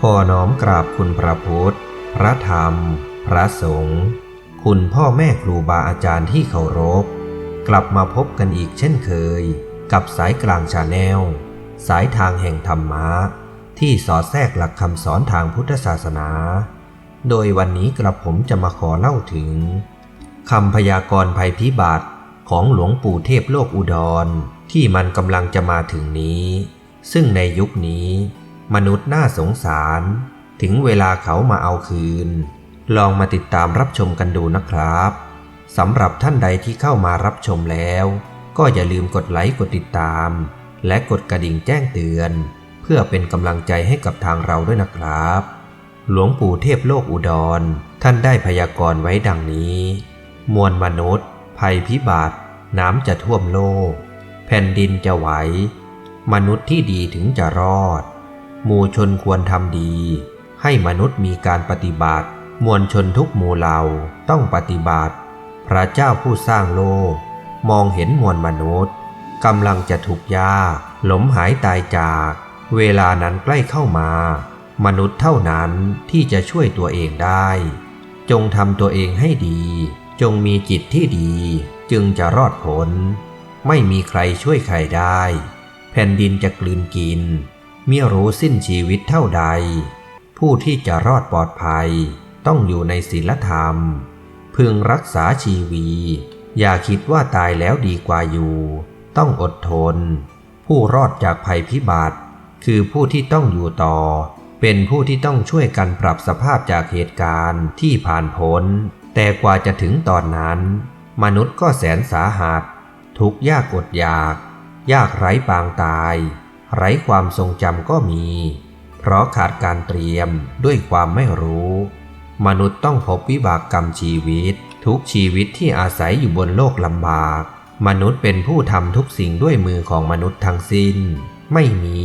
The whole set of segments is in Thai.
ขอน้อมกราบคุณพระพุทธ พระธรรม พระสงฆ์ คุณพ่อแม่ครูบาอาจารย์ที่เคารพ กลับมาพบกันอีกเช่นเคย กับสายกลางชาแนล สายทางแห่งธรรมะ ที่สอดแทรกหลักคำสอนทางพุทธศาสนา โดยวันนี้กระผมจะมาขอเล่าถึงคำพยากรณ์ภัยพิบัติของหลวงปู่เทพโลกอุดรที่มันกำลังจะมาถึงนี้ ซึ่งในยุคนี้ มนุษย์น่าสงสาร ถึงเวลาเขามาเอาคืน ลองมาติดตามรับชมกันดูนะครับสำหรับท่านใดที่เข้ามารับชมแล้ว ก็อย่าลืมกดไลค์กดติดตาม และกดกระดิ่งแจ้งเตือน เพื่อเป็นกำลังใจให้กับทางเราด้วยนะครับ หลวงปู่เทพโลกอุดร ท่านได้พยากรณ์ไว้ดังนี้ มวลมนุษย์ ภัยพิบัติ น้ำจะท่วมโลก แผ่นดินจะไหว มนุษย์ที่ดีถึงจะรอด หมู่ชนควรทำดี ให้มนุษย์มีการปฏิบัติ มวลชนทุกหมู่เหล่าต้องปฏิบัติ พระเจ้าผู้สร้างโลก มองเห็นมวลมนุษย์กำลังจะถูกยากหลมหายตายจาก เวลานั้นใกล้เข้ามา มนุษย์เท่านั้นที่จะช่วยตัวเองได้ จงทำตัวเองให้ดี จงมีจิตที่ดีจึงจะรอดพ้นไม่มีใครช่วยใครได้ แผ่นดินจะกลืนกิน มื่อรู้สิ้นชีวิตเท่าใด ผู้ที่จะรอดปลอดภัยต้องอยู่ในศีลธรรม พึงรักษาชีวี อย่าคิดว่าตายแล้วดีกว่าอยู่ ต้องอดทน ผู้รอดจากภัยพิบัติ คือผู้ที่ต้องอยู่ต่อ เป็นผู้ที่ต้องช่วยกันปรับสภาพจากเหตุการณ์ที่ผ่านพ้น แต่กว่าจะถึงตอนนั้น มนุษย์ก็แสนสาหัส ทุกยากอดอยาก ยากไร้ปางตาย ไร้ความทรงจำก็มี เพราะขาดการเตรียมด้วยความไม่รู้ มนุษย์ต้องพบวิบากกรรมชีวิต ทุกชีวิตที่อาศัยอยู่บนโลกลำบาก มนุษย์เป็นผู้ทำทุกสิ่งด้วยมือของมนุษย์ทั้งสิ้น ไม่มี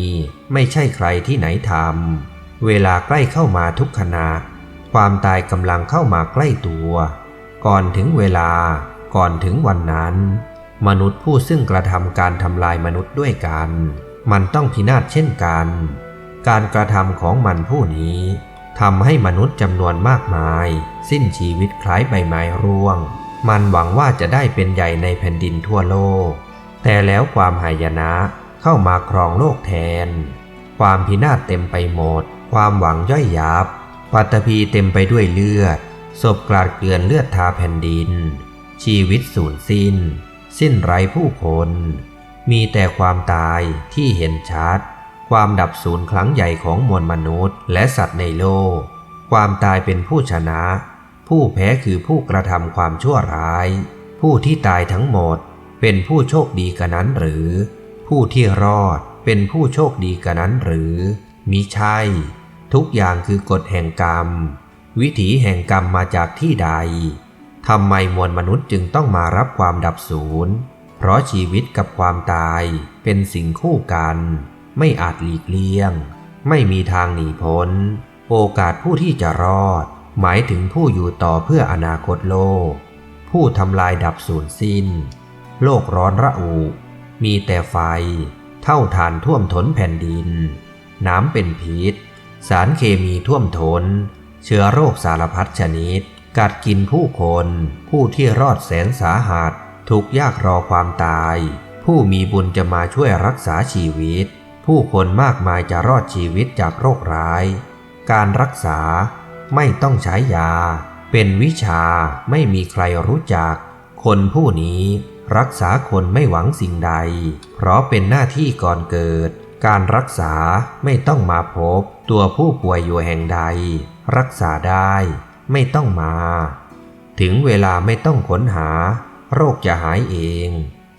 ไม่ใช่ใครที่ไหนทำเวลาใกล้เข้ามาทุกขณะ ความตายกำลังเข้ามาใกล้ตัว ก่อนถึงเวลา ก่อนถึงวันนั้น มนุษย์ผู้ซึ่งกระทำการทำลายมนุษย์ด้วยกัน มันต้องพินาศเช่นกัน การกระทำของมันผู้นี้ทำให้มนุษย์จำนวนมากมาย สิ้นชีวิตคล้ายใบไม้ร่วง มันหวังว่าจะได้เป็นใหญ่ในแผ่นดินทั่วโลก แต่แล้วความหายนะเข้ามาครองโลกแทน ความพินาศเต็มไปหมด ความหวังย่อยยับ ปัตภีเต็มไปด้วยเลือด ศพกลาดเกลื่อนเลือดทาแผ่นดิน ชีวิตสูญสิ้น สิ้นไร้ผู้คน มีแต่ความตายที่เห็นชัด ความดับสูญครั้งใหญ่ของมวลมนุษย์ และสัตว์ในโลก ความตายเป็นผู้ชนะ ผู้แพ้คือผู้กระทำความชั่วร้าย ผู้ที่ตายทั้งหมดเป็นผู้โชคดีกันนั้นหรือ ผู้ที่รอดเป็นผู้โชคดีกันนั้นหรือมิใช่ ทุกอย่างคือกฎแห่งกรรม วิถีแห่งกรรมมาจากที่ใดทำไมมวลมนุษย์จึงต้องมารับความดับสูญ เพราะชีวิตกับความตายเป็นสิ่งคู่กัน ไม่อาจหลีกเลี่ยง ไม่มีทางหนีพ้น โอกาสผู้ที่จะรอด หมายถึงผู้อยู่ต่อเพื่ออนาคตโลก ผู้ทำลายดับสูญสิ้น โลกร้อนระอุ มีแต่ไฟ เท่าฐานท่วมท้นแผ่นดิน น้ำเป็นพิษ สารเคมีท่วมท้น เชื้อโรคสารพัดชนิด กัดกินผู้คน ผู้ที่รอดแสนสาหัส ทุกยากรอความตาย ผู้มีบุญจะมาช่วยรักษาชีวิต ผู้คนมากมายจะรอดชีวิตจากโรคร้าย การรักษาไม่ต้องใช้ยา เป็นวิชาไม่มีใครรู้จัก คนผู้นี้รักษาคนไม่หวังสิ่งใด เพราะเป็นหน้าที่ก่อนเกิด การรักษาไม่ต้องมาพบ ตัวผู้ป่วยอยู่แห่งใด รักษาได้ ไม่ต้องมา ถึงเวลาไม่ต้องค้นหา โรคจะหายเอง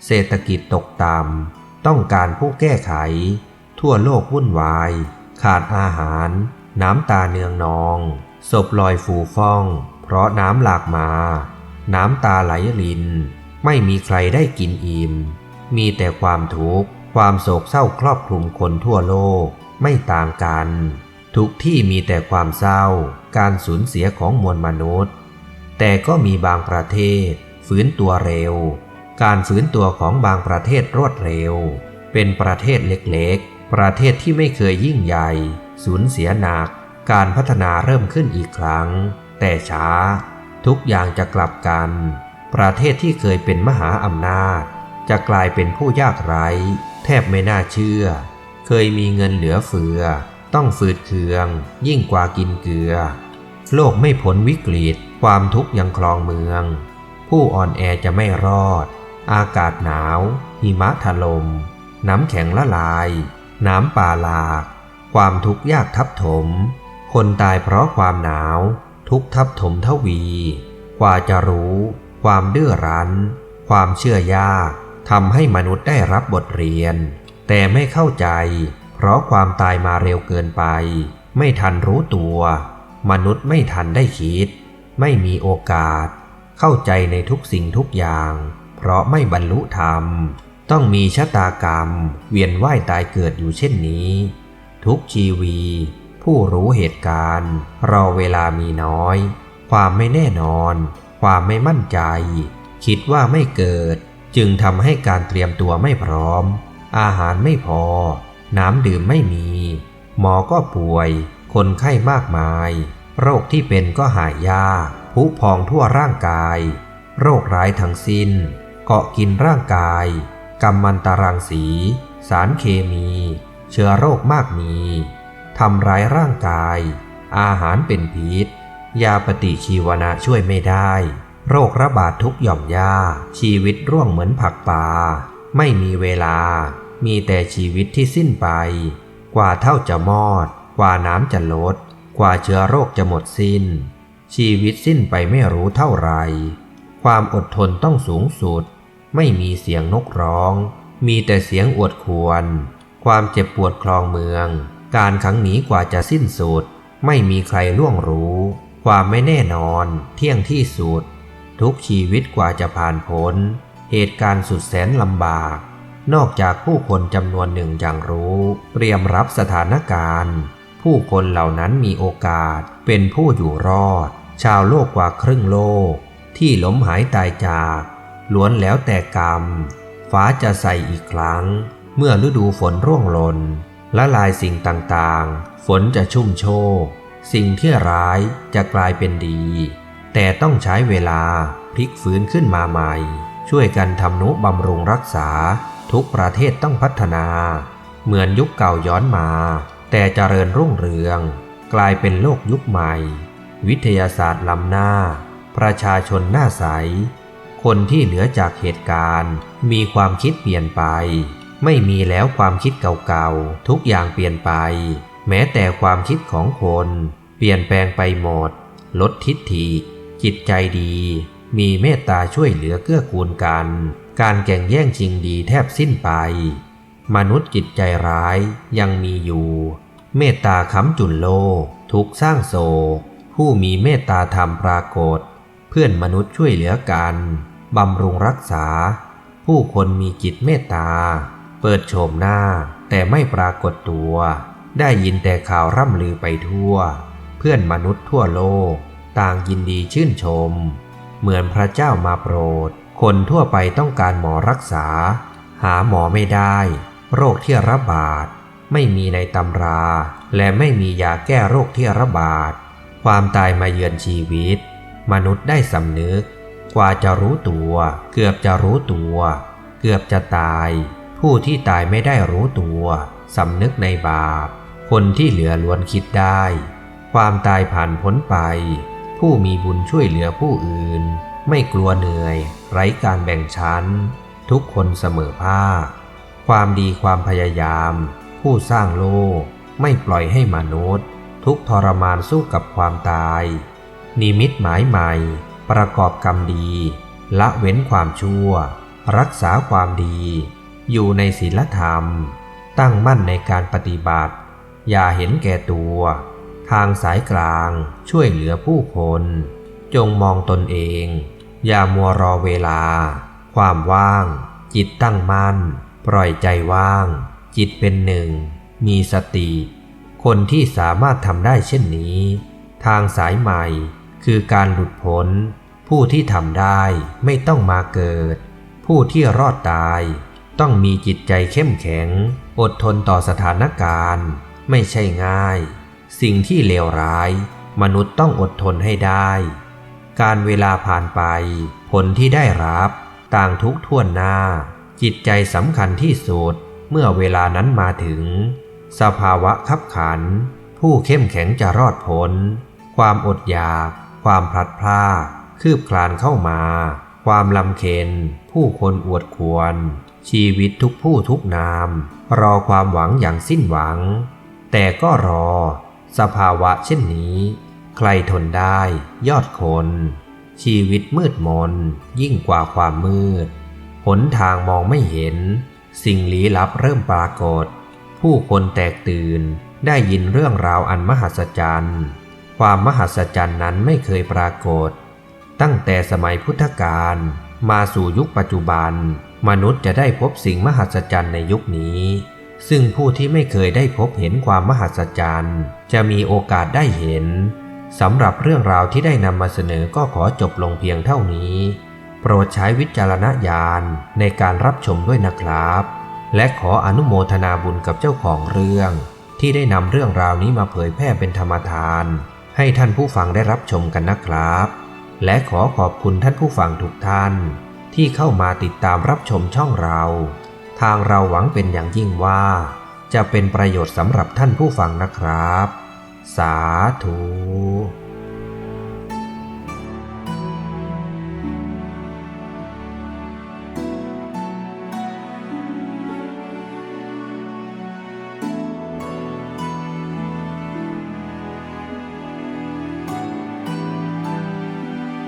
เศรษฐกิจตกต่ำต้องการผู้แก้ไข ทั่วโลกวุ่นวาย ขาดอาหาร น้ำตาเนืองนองศพลอยฟูฟ่อง เพราะน้ำหลากมา น้ำตาไหลลิน ไม่มีใครได้กินอิ่ม มีแต่ความทุกข์ ความโศกเศร้าครอบคลุมคนทั่วโลกไม่ต่างกัน ทุกที่มีแต่ความเศร้า การสูญเสียของมวลมนุษย์ แต่ก็มีบางประเทศ ฟื้นตัวเร็ว การฟื้นตัวของบางประเทศรวดเร็ว เป็นประเทศเล็กๆ ประเทศที่ไม่เคยยิ่งใหญ่ สูญเสียหนัก การพัฒนาเริ่มขึ้นอีกครั้ง แต่ช้า ทุกอย่างจะกลับกัน ประเทศที่เคยเป็นมหาอำนาจ จะกลายเป็นผู้ยากไร้ แทบไม่น่าเชื่อ เคยมีเงินเหลือเฟือ ต้องฝืดเคือง ยิ่งกว่ากินเกลือ โลกไม่พ้นวิกฤต ความทุกข์ยังคลองเมือง ผู้อ่อนแอจะไม่รอด อากาศหนาว หิมะถลม่มน้ำแข็งละลาย น้ำป่าหลาก ความทุกข์ยากทับถม คนตายเพราะความหนาว ทุกทับถมทวี กว่าจะรู้ ความดื้อรั้น ความเชื่อยากทำให้มนุษย์ได้รับบทเรียน แต่ไม่เข้าใจ เพราะความตายมาเร็วเกินไป ไม่ทันรู้ตัว มนุษย์ไม่ทันได้คิด ไม่มีโอกาส เข้าใจในทุกสิ่งทุกอย่าง เพราะไม่บรรลุธรรม ต้องมีชะตากรรม เวียนว่ายตายเกิดอยู่เช่นนี้ ทุกชีวี ผู้รู้เหตุการณ์ รอเวลามีน้อย ความไม่แน่นอน ความไม่มั่นใจ คิดว่าไม่เกิด จึงทำให้การเตรียมตัวไม่พร้อม อาหารไม่พอ น้ำดื่มไม่มี หมอก็ป่วย คนไข้มากมาย โรคที่เป็นก็หายยาก ผุพองทั่วร่างกาย โรคร้ายทั้งสิ้น เกาะกินร่างกาย กำมันตรังสี สารเคมี เชื้อโรคมากมีทำร้ายร่างกาย อาหารเป็นพิษ ยาปฏิชีวนะช่วยไม่ได้ โรคระบาดทุกหย่อมยาชีวิตร่วงเหมือนผักป่า ไม่มีเวลา มีแต่ชีวิตที่สิ้นไป กว่าเท่าจะมอด กว่าน้ำจะลด กว่าเชื้อโรคจะหมดสิ้น ชีวิตสิ้นไปไม่รู้เท่าไร ความอดทนต้องสูงสุด ไม่มีเสียงนกร้อง มีแต่เสียงอวดควร ความเจ็บปวดคลองเมือง การขังหนีกว่าจะสิ้นสุด ไม่มีใครล่วงรู้ ความไม่แน่นอน เที่ยงที่สุด ทุกชีวิตกว่าจะผ่านพ้น เหตุการณ์สุดแสนลำบาก นอกจากผู้คนจำนวนหนึ่งอย่างรู้ เตรียมรับสถานการณ์ ผู้คนเหล่านั้นมีโอกาสเป็นผู้อยู่รอด ชาวโลกกว่าครึ่งโลกที่ล้มหายตายจากล้วนแล้วแต่กรรม ฟ้าจะใส่อีกครั้ง เมื่อฤดูฝนร่วงหล่นละลายสิ่งต่างๆ ฝนจะชุ่มโชกสิ่งที่ร้ายจะกลายเป็นดี แต่ต้องใช้เวลาพลิกฟื้นขึ้นมาใหม่ ช่วยกันทำนุบำรุงรักษา ทุกประเทศต้องพัฒนา เหมือนยุคเก่าย้อนมา แต่เจริญรุ่งเรือง กลายเป็นโลกยุคใหม่ วิทยาศาสตร์ล้ำหน้า ประชาชนหน้าใส คนที่เหลือจากเหตุการณ์ มีความคิดเปลี่ยนไป ไม่มีแล้วความคิดเก่าๆ ทุกอย่างเปลี่ยนไป แม้แต่ความคิดของคน เปลี่ยนแปลงไปหมด ลดทิฏฐิ จิตใจดี มีเมตตาช่วยเหลือเกื้อกูลกัน การแข่งแย่งชิงดีแทบสิ้นไป มนุษย์จิตใจร้ายยังมีอยู่ เมตตาค้ำจุนโลทุกสร้างโศก ผู้มีเมตตาธรรมปรากฏ เพื่อนมนุษย์ช่วยเหลือกัน บำรุงรักษา ผู้คนมีจิตเมตตา เปิดโฉมหน้าแต่ไม่ปรากฏตัว ได้ยินแต่ข่าวร่ำลือไปทั่ว เพื่อนมนุษย์ทั่วโลก ต่างยินดีชื่นชม เหมือนพระเจ้ามาโปรด คนทั่วไปต้องการหมอรักษา หาหมอไม่ได้ โรคที่ระบาด ไม่มีในตำรา และไม่มียาแก้โรคที่ระบาด ความตายมาเยือนชีวิต มนุษย์ได้สำนึก กว่าจะรู้ตัว เกือบจะรู้ตัว เกือบจะตาย ผู้ที่ตายไม่ได้รู้ตัวสำนึกในบาป คนที่เหลือล้วนคิดได้ ความตายผ่านพ้นไป ผู้มีบุญช่วยเหลือผู้อื่น ไม่กลัวเหนื่อย ไร้การแบ่งชั้น ทุกคนเสมอภาค ความดีความพยายาม ผู้สร้างโลกไม่ปล่อยให้มนุษย์ ทุกทรมานสู้กับความตาย นิมิตหมายใหม่ ประกอบกรรมดี ละเว้นความชั่ว รักษาความดี อยู่ในศีลธรรม ตั้งมั่นในการปฏิบัติ อย่าเห็นแก่ตัว ทางสายกลางช่วยเหลือผู้คน จงมองตนเอง อย่ามัวรอเวลา ความว่าง จิตตั้งมั่น ปล่อยใจว่าง จิตเป็นหนึ่ง มีสติ คนที่สามารถทำได้เช่นนี้ ทางสายใหม่คือการหลุดพ้น ผู้ที่ทำได้ไม่ต้องมาเกิด ผู้ที่รอดตาย ต้องมีจิตใจเข้มแข็ง อดทนต่อสถานการณ์ ไม่ใช่ง่าย สิ่งที่เลวร้าย มนุษย์ต้องอดทนให้ได้ การเวลาผ่านไป ผลที่ได้รับ ต่างทุกท่วนหน้า จิตใจสำคัญที่สุดเมื่อเวลานั้นมาถึง สภาวะขับขัน ผู้เข้มแข็งจะรอดพ้น ความอดอยาก ความพลัดพรากคืบคลานเข้ามา ความลำเค็น ผู้คนอวดควร ชีวิตทุกผู้ทุกนาม รอความหวังอย่างสิ้นหวัง แต่ก็รอ สภาวะเช่นนี้ ใครทนได้ ยอดคน ชีวิตมืดมน ยิ่งกว่าความมืด หนทางมองไม่เห็น สิ่งลี้ลับเริ่มปรากฏ ผู้คนแตกตื่นได้ยินเรื่องราวอันมหัศจรรย์ ความมหัศจรรย์นั้นไม่เคยปรากฏ ตั้งแต่สมัยพุทธกาลมาสู่ยุคปัจจุบัน มนุษย์จะได้พบสิ่งมหัศจรรย์ในยุคนี้ ซึ่งผู้ที่ไม่เคยได้พบเห็นความมหัศจรรย์ จะมีโอกาสได้เห็นสำหรับเรื่องราวที่ได้นำมาเสนอก็ขอจบลงเพียงเท่านี้ โปรดใช้วิจารณญาณในการรับชมด้วยนะครับ และขออนุโมทนาบุญกับเจ้าของเรื่อง ที่ได้นำเรื่องราวนี้มาเผยแพร่เป็นธรรมทาน ให้ท่านผู้ฟังได้รับชมกันนะครับ และขอขอบคุณท่านผู้ฟังทุกท่าน ที่เข้ามาติดตามรับชมช่องเรา ทางเราหวังเป็นอย่างยิ่งว่า จะเป็นประโยชน์สำหรับท่านผู้ฟังนะครับ สาธุ